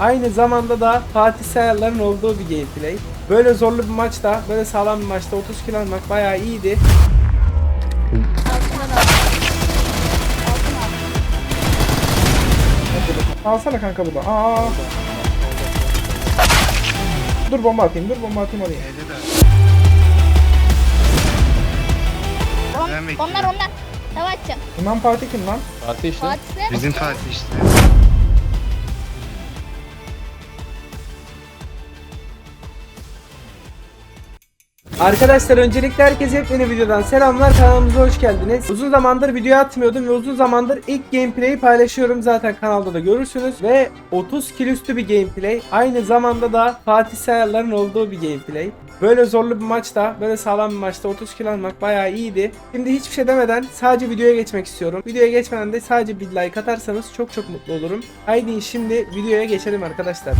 Aynı zamanda da Fatih Sayarların olduğu bir gameplay. Böyle zorlu bir maçta, böyle sağlam bir maçta 30 kill almak bayağı iyiydi. Alsana kanka bu da. Aa. Dur bomba atayım, dur bomba atayım bekliyorum. Onlar onlar. Savaşçım. Bundan Fatih kim lan? Fatih işte. Fatih'le Bizim Fatih işte. Arkadaşlar öncelikle herkese yepyeni videodan selamlar kanalımıza hoş geldiniz. Uzun zamandır video atmıyordum ve uzun zamandır ilk gameplay'i paylaşıyorum zaten kanalda da görürsünüz. Ve 30 kill üstü bir gameplay. Aynı zamanda da Fatih Sayarların olduğu bir gameplay. Böyle zorlu bir maçta, böyle sağlam bir maçta 30 kill almak bayağı iyiydi. Şimdi hiçbir şey demeden sadece videoya geçmek istiyorum. Videoya geçmeden de sadece bir like atarsanız çok çok mutlu olurum. Haydi şimdi videoya geçelim arkadaşlar.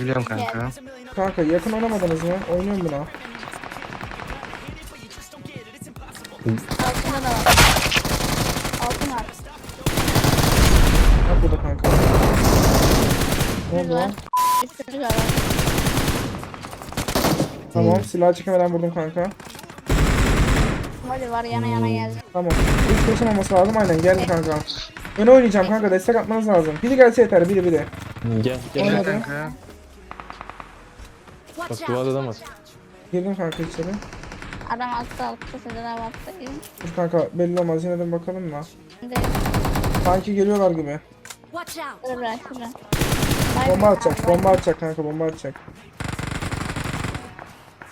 Biliyorum kanka. Kanka yakın oynamadınız mı? Oynuyorum buna. altında da var. Altın. Bak burada kanka. Ne oldu lan? Var. Tamam silah çekemeden vurdum kanka. Moli var yana yana geldi. Tamam. İlk peşin olması lazım aynen geldi kanka. Ben oynayacağım kanka destek atmanız lazım. Biri gelse yeter biri biri. Gel gel. Gel Oynadı. kanka. Bak duvarda adam var. Girdim kanka içeri. Adam altta altta abi altta. Dur kanka belli olmaz yine de bakalım mı? Sanki geliyorlar gibi. Watch out! şuraya şuraya. Bomba atacak bomba atacak kanka bomba atacak.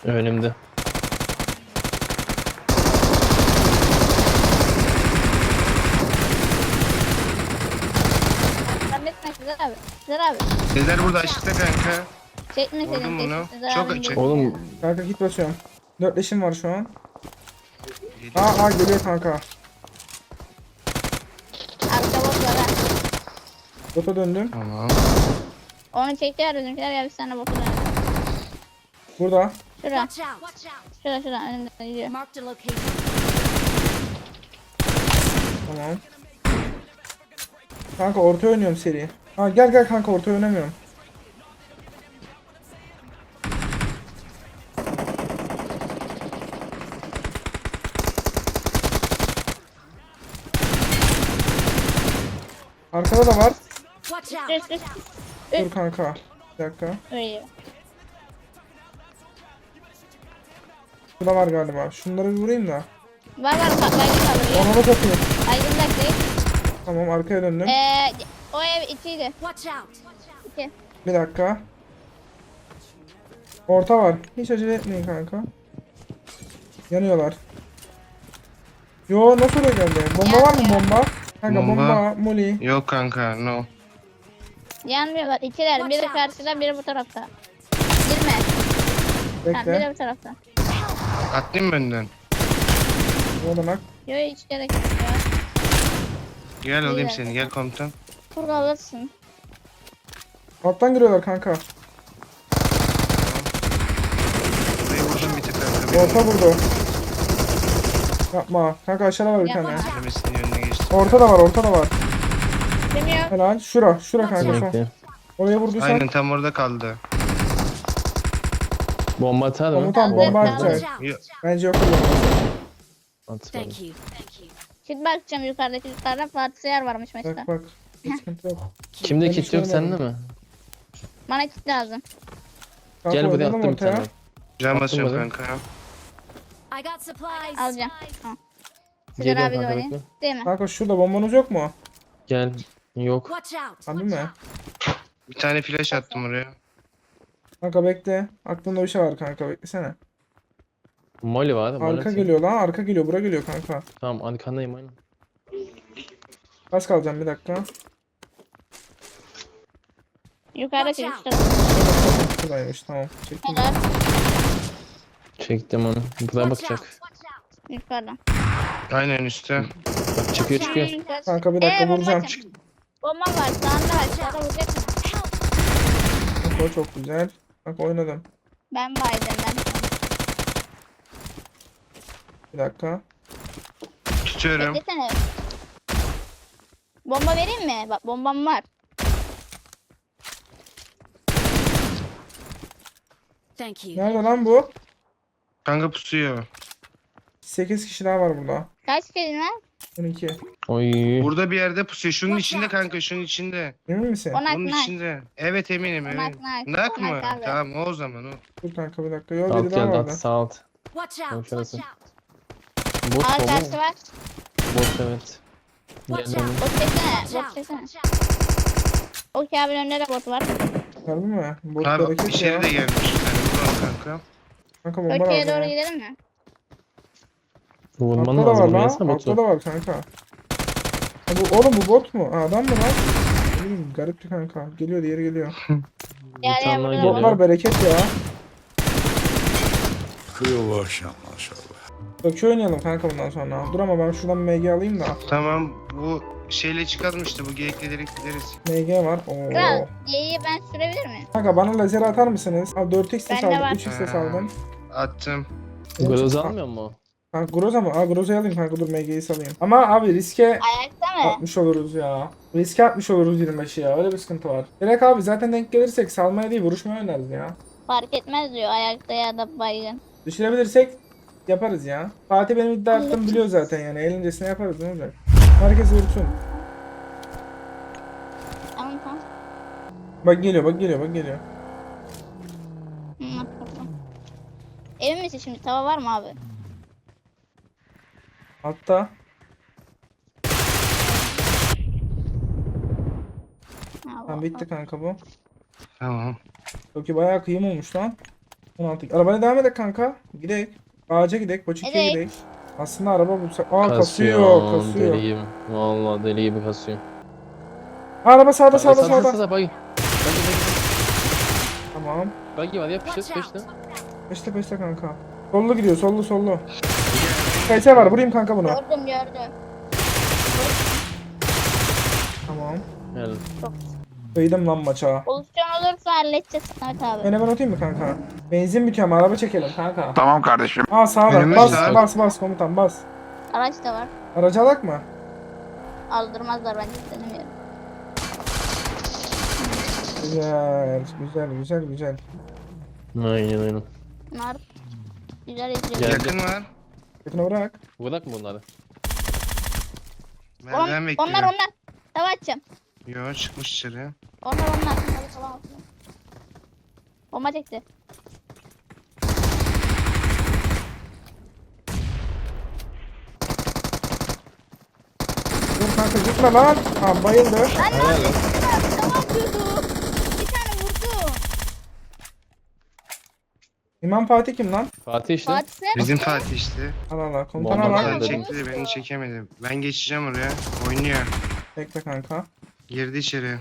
Önümde. Sezer abi. Sezer abi. Sezer burada açıkta kanka. Çekmeseydin Vurdum bunu. keşke Çok açık. de- Oğlum Kanka hit basıyorum. Dörtleşim var şu an. Aa aa geliyor kanka. Arka bot var ha. Bota döndüm. Tamam. Onu çektiler bizimkiler ya biz sana botu dönelim. Burada. Şura. Watch out! Watch out! Şura şura önümde gidiyor. Marked a location. Tamam. Kanka orta oynuyorum seri. Ha gel gel kanka orta oynamıyorum. Arkada da var. Üst üst. Dur kanka. Bir dakika. Öyle. Burada var galiba. Şunları bir vurayım da. Var var bak baygın kalıyor. Ona da. Baygın da değil. Tamam arkaya döndüm. Eee o ev içiydi. Watch out! İki. Bir dakika. Orta var. Hiç acele etmeyin kanka. Yanıyorlar. Yo nasıl oraya geldi? Bomba var mı bomba? Kanka bomba, Bomba. moli. Yok kanka no. Yanmıyorlar. İkiler. Biri karşıda biri bu tarafta. Girme. Ha, biri Bekle. bu tarafta. Atlayayım mı önden? Olanak. Yo hiç gerek yok ya. Gel alayım İyi. seni gel komutan. Kur alırsın. Alttan giriyorlar kanka. Burayı vurdum bir tık kanka. Orta vurdu. Yapma. Kanka aşağıda var bir tane. Elemesinin önüne geçti. Orta da var, orta da var. Demiyor. Helal. Şura, şura kanka bekle. Oraya vurduysan Aynen tam orada kaldı. Bomba atar mı? komutan bomba atacak. Yok. Bence yok kullanmaz. At Thank you. Thank you. Şimdi bakacağım yukarıdaki yukarıda Fatih Sayar varmış mesela. Bak bak. Hiç sıkıntı yok. Kimde Ben kit yok görmedim. sende mi? Bana kit lazım. Kanka Gel buraya oynayalım attım bir ortaya. tane. Can basıyorum kanka. I got supplies. Alacağım. Tamam. Sezer Geliyorum abi de kanka, oynayın. bekle. Değil mi? Kanka şurada bombanız yok mu? Gel. Yok. Watch out! Abi mi? Bir tane flash attım oraya. Kanka bekle. Aklımda bir şey var kanka beklesene. Molly var. Molly Arka atayım. geliyor lan arka geliyor bura geliyor kanka. Tamam arkandayım aynen. Az kalacağım bir dakika. Yukarıdaki Watch. Şuradaymış tamam. Çektim. Helal. Şey Çektim onu. Buradan bakacak. Yukarıdan. Aynen üstte. Bak çıkıyor çıkıyor. Kanka bir dakika Ee, bomba vuracağım. atacağım. Bomba var. Sağında aşağıda vuracaksın. Bak o çok güzel. Bak oynadım. Ben baydım ben. Bir dakika. Tutuyorum. Beklesene. Bomba vereyim mi? Bak bombam var. Thank you. Nerede lan bu? Kanka pusuyor. 8 kişi daha var burada. Kaç kez lan? 12. Oy. Burada bir yerde pusuyor. Şunun içinde kanka şunun içinde. Emin misin? Onak Bunun nak. içinde. Evet eminim Onak eminim. nak. Nak mı? Onak abi. Tamam o zaman o. Dur kanka bir dakika. Yok Alt biri daha geldi vardı. alt sağ alt. Watch out. şurası. Watch out. Bot Aa mu karşı bu? var. Bot evet. Watch Geldi out. onun. Bot. Watch Bot out. çeksene. Watch out. O abinin önünde de bot var. Mi? Bot Abi bereket içeri ya. de gelmiş. Yani Burak kanka. Kanka bomba lazım. doğru ya. gidelim mi? Vurman Altta da var lazım. lan. Gelsene Altta botu. da var kanka. Ha, bu, oğlum bu bot mu? Ha, adam mı lan? Ne bileyim garipti kanka. Geliyor diğeri geliyor. Yani tane daha geliyor. Botlar bereket ya. Kıyılı akşam maşallah. Dökü oynayalım kanka bundan sonra. Dur ama ben şuradan MG alayım da. Tamam bu şeyle çıkalım işte bu geyikle direkt gideriz. MG var. Oo. Kral, Y'yi ben sürebilir miyim? Kanka bana lazer atar mısınız? Al 4x de Bende saldım. var. 3x de Ha. saldım. Attım. Groz almıyor mu? Kanka Groza mı? Aa Groza'yı alayım kanka dur MG'yi salayım. Ama abi riske Ayakta mı? atmış oluruz ya. Riske atmış oluruz 25'i ya. Öyle bir sıkıntı var. Direkt abi zaten denk gelirsek salmaya değil vuruşmaya oynarız ya. Fark etmez diyor ayakta ya da baygın. Düşürebilirsek yaparız ya. Fatih benim iddia attığımı biliyor zaten yani. Eğlencesine yaparız ne olacak. Herkes vursun. Tamam tamam. Bak geliyor bak geliyor bak geliyor. Hı. Emin misin şimdi? Tava var mı abi? Hatta Ha, tamam bitti kanka bu. Tamam. Çok iyi bayağı kıyım olmuş lan. 16. Arabayla devam edek kanka. Gidek. Ağaca gidek. Boçiki'ye Edek. gidek. Aslında araba bulsak. Aa kasıyor. Kasıyor. Deli gibi. Valla deli gibi kasıyor. Aa, araba sağda sağda Sağda sağda. sağda bagi. Tamam. Bagi var Watch out. peşte. Peşte peşte kanka. Sollu gidiyor sollu sollu. Kayse var vurayım kanka bunu. Gördüm gördüm. Tamam. Yani Kıydım lan maça. Pozisyon olursa halledeceğiz Samet abi. Ben hemen atayım mı kanka? Benzin bitiyor ama araba çekelim kanka. Tamam kardeşim. Aa sağda. Önümüz Bas sağ. bas bas komutan bas. Araç da var. Aracı alak mı? Aldırmazlar bence denemiyorum. Güzel güzel güzel güzel. aynen aynen. Bunlar güzel izliyor. Gel. Yakın var. Yakına bırak. Bırak mı bunları? Ben, On- ben onlar bekliyorum. onlar. Tava açacağım. Yo çıkmış içeri. Onlar onlar. Hadi falan olsun. Bomba çekti. Dur kanka gitme lan. Tamam bayıldı. Helal lan. Tava atıyordu. Bir tane vurdu. İmam Fatih kim lan? Fatih işte. Fatih Bizim Fatih işte. Allah Allah komutan Bomba al Sen lan. Tamam. çekti de beni çekemedi. Ben geçeceğim oraya. Oynuyor. Bekle kanka. Girdi içeri.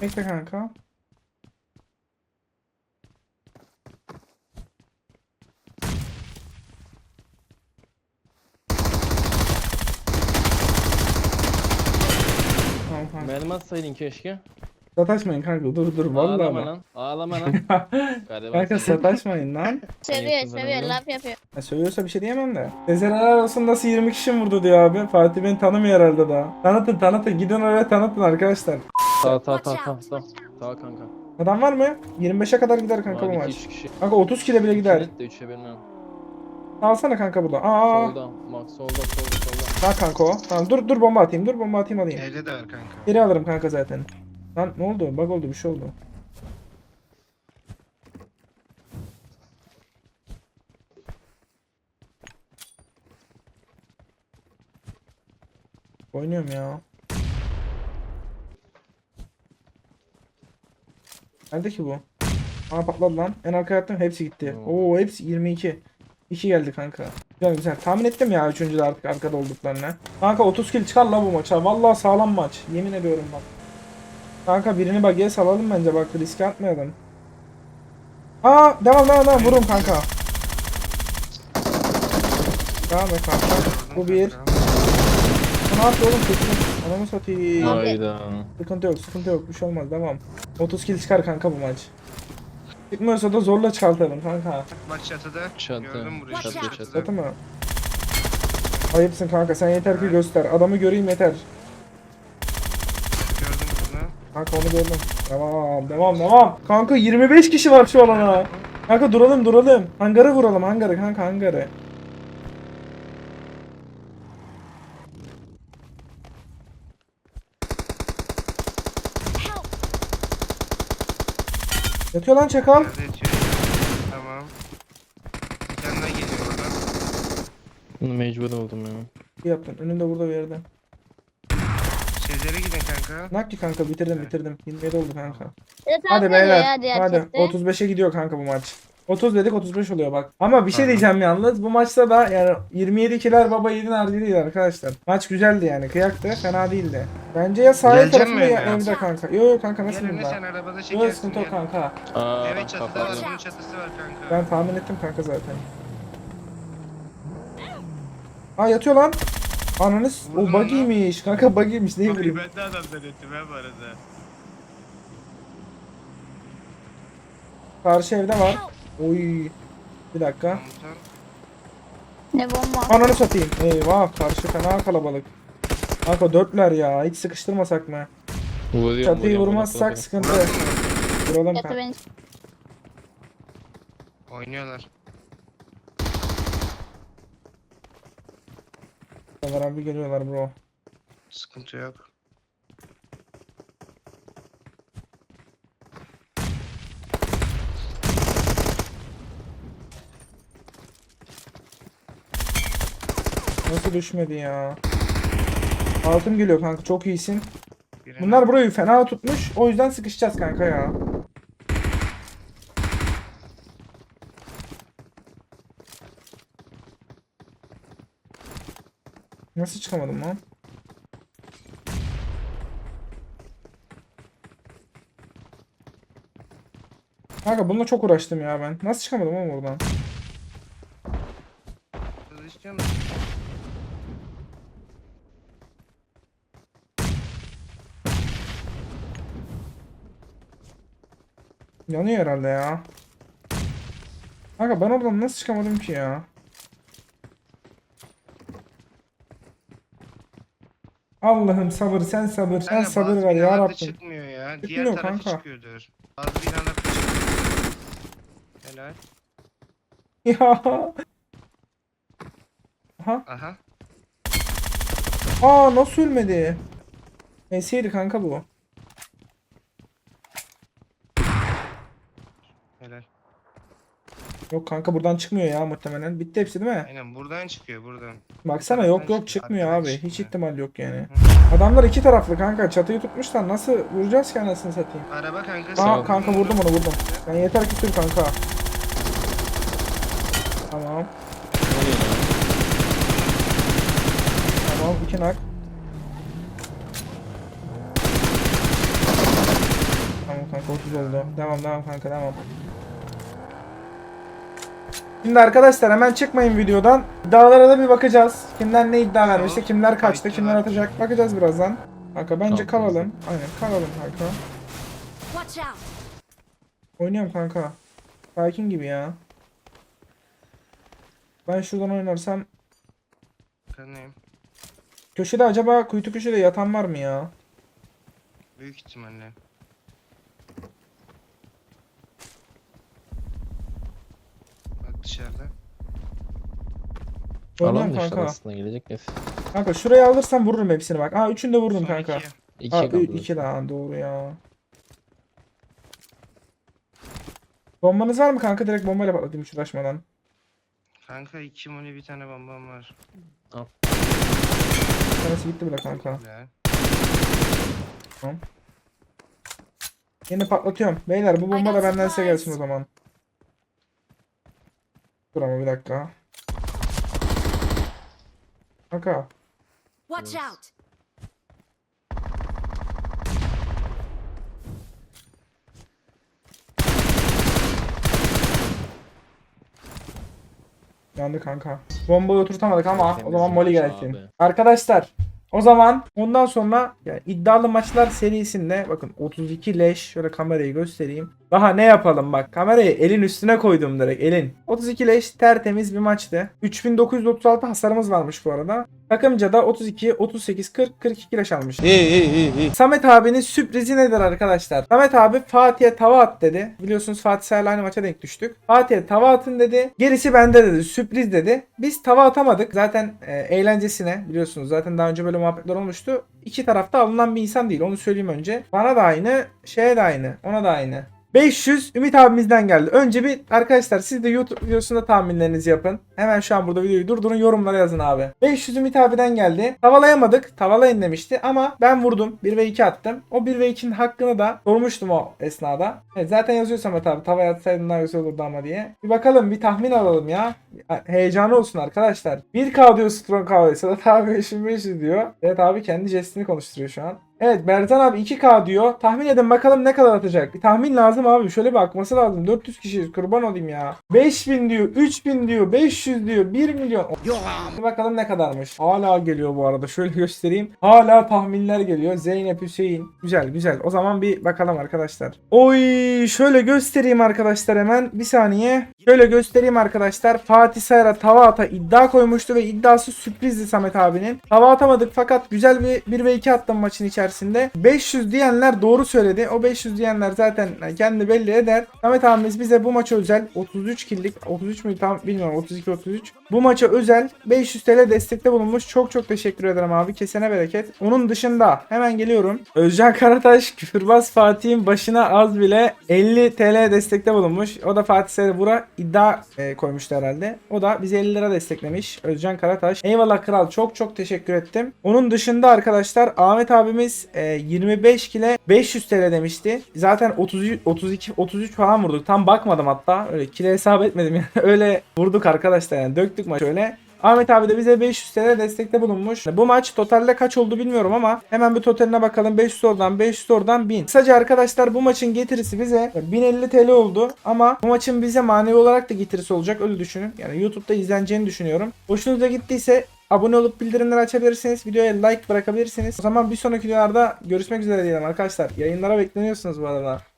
Bekle kanka. Atsaydın keşke. Sataşmayın kanka dur dur vallahi Ağlama bak. lan. Ağlama lan. Gariban. Kanka sataşmayın lan. seviyor Yakın seviyor zamanda. laf yapıyor. Ya söylüyorsa bir şey diyemem de. Sezer helal olsun nasıl 20 kişi mi vurdu diyor abi. Fatih beni tanımıyor herhalde daha. Tanıtın tanıtın gidin oraya tanıtın arkadaşlar. Sağ sağ sağ sağ sağ. Sağ kanka. Adam var mı? 25'e kadar gider kanka bu Abi maç. 2-3 kişi. Kanka 30 kile bile gider. Evet de 3'e bilmem. Alsana kanka bu da. Aa. Solda. Bak solda solda Tamam kanka o. Tamam dur dur bomba atayım. Dur bomba atayım alayım. Evde de var kanka. Geri alırım kanka zaten. Lan ne oldu? Bug oldu bir şey oldu. Oynuyorum ya. Nerede ki bu? Aa patladı lan. En arkaya attım hepsi gitti. Oo hepsi 22. 2 geldi kanka. Güzel güzel. Tahmin ettim ya üçüncüde artık arkada olduklarını. Kanka 30 kill çıkar la bu maça. Vallahi sağlam maç. Yemin ediyorum bak. Kanka birini bagiye salalım bence bak riske atmayalım. Aa devam devam devam vurun kanka. Devam et kanka. Bu bir. Ne yaptı oğlum kötü. Anamı satayım. Hayda. Sıkıntı yok sıkıntı yok bir şey olmaz devam. 30 kill çıkar kanka bu maç. Çıkmıyorsa da zorla çıkartalım kanka. Bak çatıda. Çatı. Gördüm burayı. Çatı, çatı. Satı mı? Ayıpsın kanka sen yeter ki göster. Adamı göreyim yeter. Gördüm bunu. Kanka onu gördüm. Devam devam devam. Kanka 25 kişi var şu alana. Kanka duralım duralım. Hangarı vuralım hangarı kanka hangarı. Help! Yatıyor lan çakal. Tamam. Bir tane daha geliyor oradan. Bunu mecbur oldum ya. İyi yaptın. Önünde burada bir yerde. Şeylere gidin kanka. Nakki kanka bitirdim bitirdim. 27 oldu kanka. Hadi beyler. Hadi. chatte. 35'e gidiyor kanka bu maç. 30 dedik 35 oluyor bak. Ama bir şey diyeceğim yalnız. Bu maçta da yani 27 kiler baba 7 nargile değil arkadaşlar. Maç güzeldi yani. Kıyaktı. Fena değildi. Bence ya sahil Gelecek tarafında mi ya evine? evde kanka. Yo yo kanka nasıl Gel önüne burada? sen arabada Yok çekersin. sıkıntı yok kanka. Aa, Evet çatıda var. Bunun çatısı var kanka. Ben tahmin ettim kanka zaten. Aa yatıyor lan. Ananız o Vurdun buggy'miş. Kanka buggy'miş. Neyi Bakın vurayım? ben de adam zannettim ha bu arada. Karşı evde var. Oy. Bir dakika. Komutan. Ne bomba. Ananı satayım. Eyvah karşı fena kalabalık. Kanka dörtler ya. Hiç sıkıştırmasak mı? Vuruyorum, Çatıyı vuruyorum, vurmazsak vuruyorum. sıkıntı. Vuralım Çatı kanka. beni Oynuyorlar. Var abi geliyorlar bro. Sıkıntı yok. Nasıl düşmedi ya? Altım geliyor kanka çok iyisin. Birine- Bunlar burayı fena tutmuş. O yüzden sıkışacağız kanka ya. Nasıl çıkamadım lan? Kanka bununla çok uğraştım ya ben. Nasıl çıkamadım oğlum oradan? Yanıyor herhalde ya. Kanka ben oradan nasıl çıkamadım ki ya? Allah'ım sabır sen sabır sen Kanka, sabır ver ya Rabbim. çıkmıyor ya. Çıkmıyor Diğer tarafı kanka. çıkıyordur. Bazı çıkmıyor. Helal. Ya. Aha. Aha. Aa nasıl ölmedi? Neyse kanka bu. Helal. Yok kanka buradan çıkmıyor ya muhtemelen. Bitti hepsi değil mi? Aynen buradan çıkıyor buradan. Baksana yok yok çıkmıyor abi. Hiç çıkmıyor. ihtimal yok yani. Adamlar iki taraflı kanka. Çatıyı tutmuşlar. Nasıl vuracağız ki anasını satayım? Araba kanka. Aa sağ- kanka vurdum onu vurdum. Ben yeter ki sür kanka. Tamam. Tamam iki nak. Tamam kanka 30 oldu. Devam devam kanka devam. Şimdi arkadaşlar hemen çıkmayın videodan. İddialara da bir bakacağız. Kimler ne iddia vermişti, kimler kaçtı, kimler atacak. Bakacağız birazdan. Kanka bence kalalım. Aynen kalalım kanka. Oynuyorum kanka. Sakin gibi ya. Ben şuradan oynarsam Kanayım. köşede acaba kuytu köşede yatan var mı ya? Büyük ihtimalle. Dışarıda. Oynuyorum Alan kanka. aslında gelecek ya. Kanka şurayı alırsam vururum hepsini bak. Aa üçünü de vururum Son kanka. iki. İki Aa kaldı. ü- iki daha doğru ya. Bombanız var mı kanka? Direkt bombayla patlatayım hiç uğraşmadan. Kanka iki moli bir tane bombam var. Bir tanesi gitti bile kanka. Güzel. Yine patlatıyorum. Beyler bu bomba da benden size gelsin o zaman. Dur ama bir dakika. Kanka. Watch out! Yandı kanka. Bombayı oturtamadık ama o zaman Molly abi. Arkadaşlar o zaman ondan sonra yani iddialı maçlar serisinde bakın 32 leş şöyle kamerayı göstereyim. Daha ne yapalım bak kamerayı elin üstüne koydum direkt elin. 32 leş tertemiz bir maçtı. 3936 hasarımız varmış bu arada. Takımca da 32, 38, 40, 42 leş almış. Samet abinin sürprizi nedir arkadaşlar? Samet abi Fatih'e tava at dedi. Biliyorsunuz Fatih Sayar'la aynı maça denk düştük. Fatih'e tava atın dedi. Gerisi bende dedi. Sürpriz dedi. Biz tava atamadık. Zaten e, eğlencesine biliyorsunuz. Zaten daha önce böyle muhabbetler olmuştu. İki tarafta alınan bir insan değil. Onu söyleyeyim önce. Bana da aynı. Şeye de aynı. Ona da aynı. 500 Ümit abimizden geldi. Önce bir arkadaşlar siz de YouTube videosunda tahminlerinizi yapın. Hemen şu an burada videoyu durdurun yorumlara yazın abi. 500 Ümit abiden geldi. Tavalayamadık. Tavalayın demişti ama ben vurdum. 1 ve 2 attım. O 1 ve 2'nin hakkını da sormuştum o esnada. Evet, zaten yazıyor Samet abi. Tavaya atsaydın daha güzel olurdu ama diye. Bir bakalım bir tahmin alalım ya. Heyecanı olsun arkadaşlar. 1K diyor Strong Kahve. Sedat abi 5500 diyor. Evet abi kendi jestini konuşturuyor şu an. Evet Bertan abi 2K diyor. Tahmin edin bakalım ne kadar atacak. Bir tahmin lazım abi. Şöyle bir akması lazım. 400 kişiyiz kurban olayım ya. 5000 diyor, 3000 diyor, 500 diyor, 1 milyon. Bir bakalım ne kadarmış. Hala geliyor bu arada. Şöyle göstereyim. Hala tahminler geliyor. Zeynep Hüseyin. Güzel güzel. O zaman bir bakalım arkadaşlar. Oy şöyle göstereyim arkadaşlar hemen. Bir saniye. Şöyle göstereyim arkadaşlar. Fatih Sayar'a tava ata iddia koymuştu ve iddiası sürprizdi Samet abinin. Tava atamadık fakat güzel bir 1 ve 2 attım maçın içerisinde. 500 diyenler doğru söyledi. O 500 diyenler zaten kendi belli eder. Samet abimiz bize bu maça özel 33 killik 33 mü tam bilmiyorum 32 33. Bu maça özel 500 TL destekte bulunmuş. Çok çok teşekkür ederim abi. Kesene bereket. Onun dışında hemen geliyorum. Özcan Karataş küfürbaz Fatih'in başına az bile 50 TL destekte bulunmuş. O da Fatih Sayar'a bura iddia e, koymuştu herhalde. O da bize 50 lira desteklemiş. Özcan Karataş. Eyvallah kral. Çok çok teşekkür ettim. Onun dışında arkadaşlar Ahmet abimiz e, 25 kile 500 TL demişti. Zaten 30 32 33 falan vurduk. Tam bakmadım hatta. Öyle kile hesap etmedim yani. Öyle vurduk arkadaşlar yani. Döktük maç öyle. Ahmet abi de bize 500 TL destekte bulunmuş. Bu maç totalde kaç oldu bilmiyorum ama hemen bir totaline bakalım. 500 oradan 500 oradan 1000. Kısaca arkadaşlar bu maçın getirisi bize 1050 TL oldu ama bu maçın bize manevi olarak da getirisi olacak öyle düşünün. Yani YouTube'da izleneceğini düşünüyorum. Hoşunuza gittiyse Abone olup bildirimleri açabilirsiniz. Videoya like bırakabilirsiniz. O zaman bir sonraki videolarda görüşmek üzere diyelim arkadaşlar. Yayınlara bekleniyorsunuz bu arada.